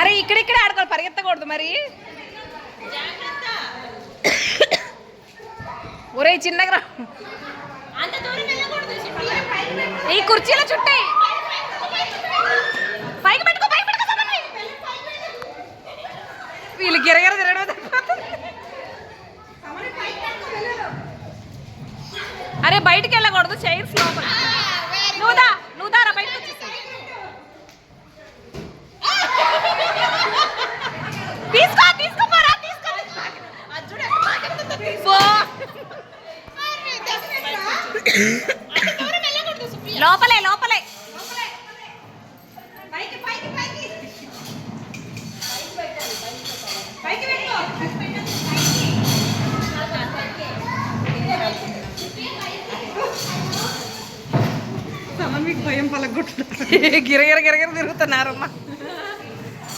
అరే ఇక్కడిక్కడే ఆడుకోవాలి పరిగెత్తకూడదు మరి. ఒరే చిన్నగా ఈ కుర్చీల చుట్టాయి పైకి పెట్టుకో పైకి పెట్టుకో వీళ్ళు గిరగిర తిరగడం అరే బయటికి వెళ్ళకూడదు చైర్స్ లోపల. నువ్వుదా లోపలే లోపలే. భయం పలగొట్టుడు గిరగిర గిరగిర తిరుగుతున్నారమ్మా.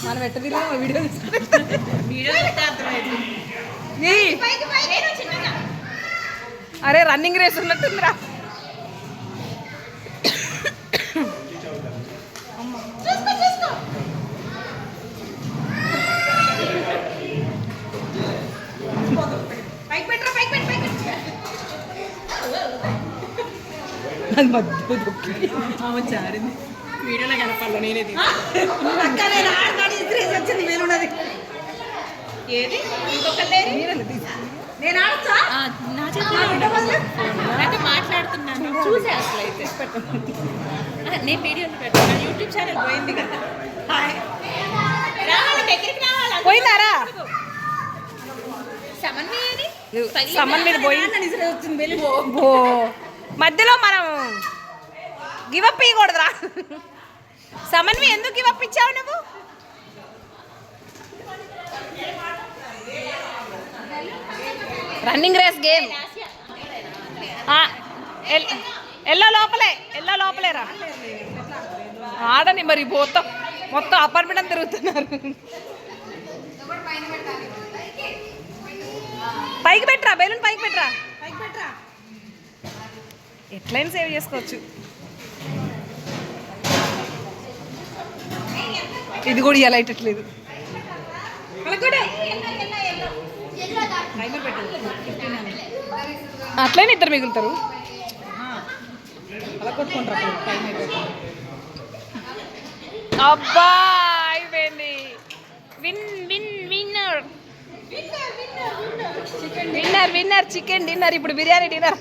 మనం ఎట్ట తిరిగినా వీడియో వీడియో చూస్తే అర్థమైంది ఏయ్, పైకి పైకి నేను చిన్నగా అరే రన్నింగ్ రేస్ ఉన్నట్టుందిరా. అది మధ్య దొక్కి. ఆమె జారింది. వీడియోలో కనపాల నేనే అక్క నేను ఆడతాడు ఇద్దరేసి వచ్చింది వీలున్నది ఏది? ఇంకొక నేను ఆడచ్చా? అంటే మాట్లాడుతున్నాను. చూసే అసలు అయితే. నేను వీడియోలు పెట్టాను యూట్యూబ్ ఛానల్ పోయింది కదా. పోయిందారా మీద పోయింది మధ్యలో మనం గివప్ ఇవ్వకూడదురా సమన్వి ఎందుకు గివప్ ఇచ్చావు నువ్వు? రన్నింగ్ రేస్ గేమ్ ఎల్లో లోపలే ఎల్లో లోపలేరా ఆడని మరి మొత్తం మొత్తం అపార్ట్మెంట్ తిరుగుతున్నారు. పైకి పెట్టరా బెలూన్ పైకి పెట్టరా? పైకి పెట్టరా ఎట్లయినా సేవ్ చేసుకోవచ్చు. ఇది కూడా ఇలా ఇట్టట్లేదు అట్లయినా ఇద్దరు మిగులుతారు. అబ్బా అయిపోయింది. Win win winner. Winner winner chicken dinner ఇప్పుడు బిర్యానీ డిన్నర్.